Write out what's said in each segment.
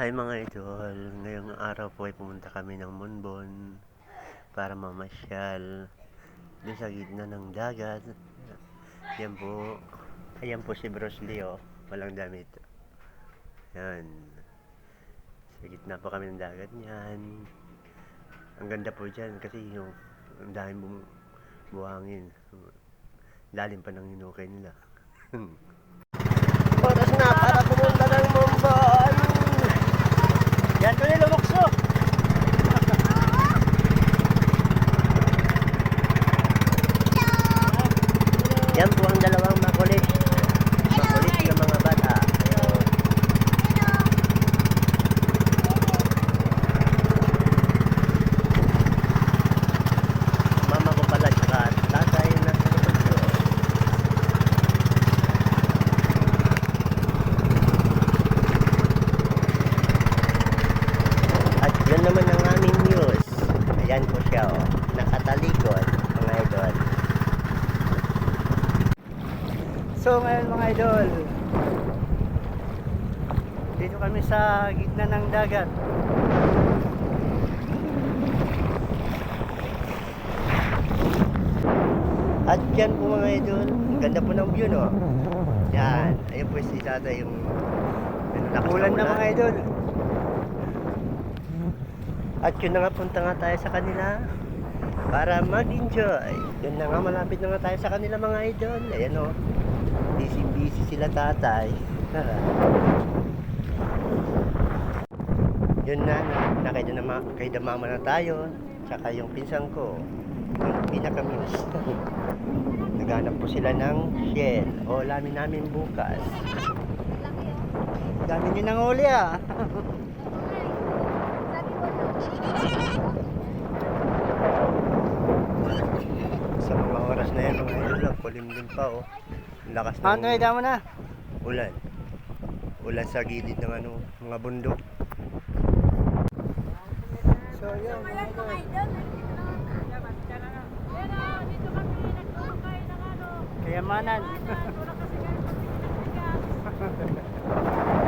Hi mga idol, ngayong araw po ay pumunta kami ng Monbon para mamasyal doon sa gitna ng dagat. Yan po, ayan po si Bruce Lee oh, walang damit. Yan. Sa gitna po kami ng dagat niyan. Ang ganda po dyan kasi yung ang daming buhangin. Lalim pa ng hinukay nila. Oras na para pumunta ng Monbon! Yan ko nila bukso. Yan po ang dalawang makulit. Makulit na mga bata. Mama ko pala tsaka tatay na sa likod ko. At yun naman ang aming news. Ayan po siya oh. Nakatalikod mga idol. So ngayon mga idol, dito kami sa gitna ng dagat. At yan po mga idol. Ang ganda po ng view no. Yan. Ayun po si tatay yung ano, lakas ng Ulan na mga idol. At yun na nga punta nga tayo sa kanila para mag-enjoy. Yun na nga malapit na nga tayo sa kanila mga idol. Ayan o. Busy busy sila tatay. yun na, na nakita na kay mama na tayo. Tsaka yung pinsan ko. Yung pinaka-miss. Naghanap po sila ng shell. O lamin namin bukas. Dami nyo ng uli ah. Sa mga oras na yan mga idol, ang kulimlim pa oh. Ang lakas ng Ano ay mo na? ulan. Ulan sa gilid ng ano, mga bundok. So yun mga idol. Kayamanan.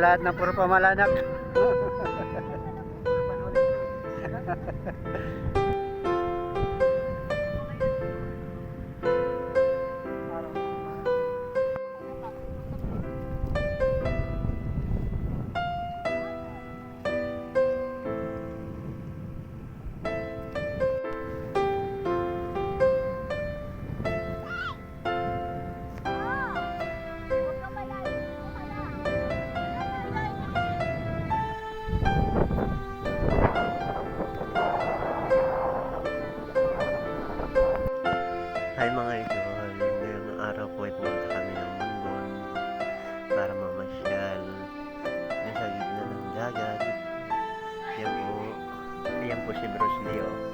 lahat ng puro pamalanak. po siebie rośliło.